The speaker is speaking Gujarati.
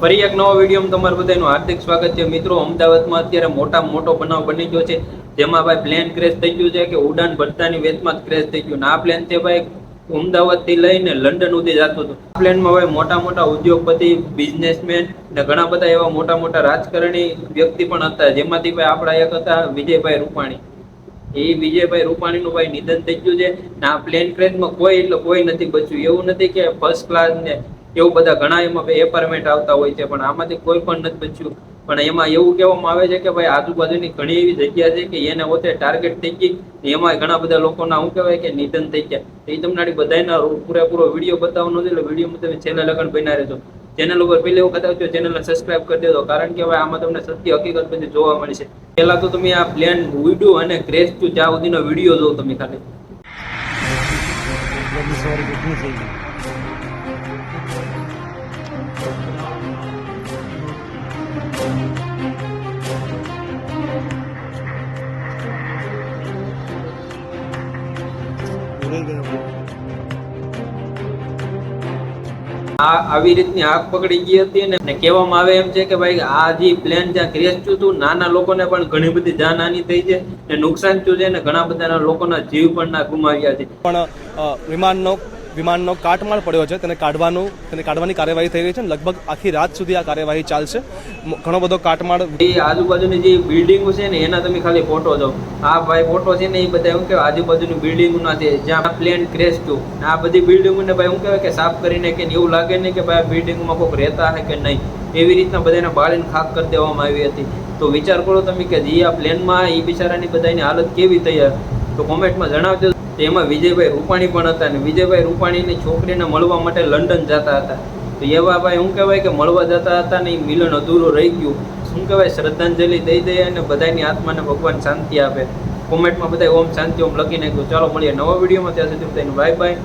ફરી એક નવો વિડીયોમાં તમારું બધાનું હાર્દિક સ્વાગત છે. મિત્રો, અમદાવાદમાં અત્યારે મોટા મોટો બનાવ બની ગયો છે. જેમાં ભાઈ પ્લેન ક્રેશ થઈ ગયું છે કે ઉડાન ભરતાની વેચમાં જ ક્રેશ થઈ ગયું. આ પ્લેન છે ભાઈ અમદાવાદથી લઈને લંડન સુધી જતું હતું. પ્લેનમાં ભાઈ મોટા મોટા ઉદ્યોગપતિ બિઝનેસમેન ને ઘણા બધા એવા મોટા મોટા રાજકારણી વ્યક્તિ પણ હતા. જેમાંથી ભાઈ આપણા એક હતા વિજયભાઈ રૂપાણી. એ વિજયભાઈ રૂપાણીનું ભાઈ નિધન થઈ ગયું છે. ને આ પ્લેન ક્રેશમાં કોઈ એટલે કોઈ નથી બચ્યું. એવું નથી કે ફર્સ્ટ ક્લાસ ને એવું બધા ઘણા એમાં એપાર્ટમેન્ટ આવતા હોય છે, પણ આમાંથી કોઈ પણ નથી બચ્યું. પણ એમાં એવું કહેવામાં આવે છે કે ભાઈ આજુબાજુની ઘણી એવી જગ્યા છે કે એને પોતે ટાર્ગેટ થઈ ગઈ એમાં ઘણા બધા લોકોના શું કહેવાય કે નિધન થઈ ગયા. એ તમને બધાના પૂરેપૂરો વીડિયો બતાવવાનો નથી એટલે વિડીયોમાં તમે છેલ્લે લગન બના રહેજો. ચેનલ ઉપર પહેલી વખત આવજો ચેનલને સબસ્ક્રાઇબ કરી દેજો, કારણ કે હવે આમાં તમને સત્ય હકીકત બધી જોવા મળશે. પહેલા તો તમે આ પ્લેન વિડો અને ક્રેશ ટુ ચા સુધીનો વીડિયો જોવો તમે ખાલી. આવી રીતની આગ પકડી ગઈ હતી ને ને કહેવામાં આવે એમ છે કે ભાઈ, આ જે પ્લેન જ્યાં ક્રેશ હતું, નાના લોકોને પણ ઘણી બધી જાનહાની થઈ છે ને નુકસાન થયું છે ને ઘણા બધા લોકોના જીવ પણ ના ગુમાવ્યા છે. પણ વિમાનનો વિમાનનો કાટમાળ પડ્યો છે. તેને કાઢવાનું તેને કાઢવાની કાર્યવાહી થઈ રહી છે લગભગ આખી રાત સુધી આ કાર્યવાહી ચાલશે. ઘણો બધો કાટમાળ આજુબાજુની જે બિલ્ડિંગો છે ને, એના તમે ખાલી ફોટો જો. આ ભાઈ ફોટો છે ને, એ બધા એવું કહેવાય આજુબાજુની બિલ્ડિંગો ના છે જ્યાં પ્લેન ક્રેશ થયું. આ બધી બિલ્ડિંગોને ભાઈ હું કહેવાય કે સાફ કરીને કે એવું લાગે નહીં કે ભાઈ આ બિલ્ડિંગમાં કોઈક રહેતા હે કે નહીં. એવી રીતના બધાને બાળીને ખાક કરી દેવામાં આવી હતી. તો વિચાર કરો તમે કે જે આ પ્લેનમાં એ બિચારાની બધાની હાલત કેવી થઈ તો કોમેન્ટમાં જણાવજો. એમાં વિજયભાઈ રૂપાણી પણ હતા અને વિજયભાઈ રૂપાણીની છોકરીને મળવા માટે લંડન જતા હતા. તો એવા ભાઈ શું કહેવાય કે મળવા જતા હતા ને એ મિલન અધૂરું રહી ગયું. શું કહેવાય? શ્રદ્ધાંજલિ દઈ દે અને બધાની આત્માને ભગવાન શાંતિ આપે. કોમેન્ટમાં બધા ઓમ શાંતિ ઓમ લખી નાખ્યું. ચાલો મળીએ નવા વિડીયોમાં. ત્યાં સુધી બધાનું બાય બાય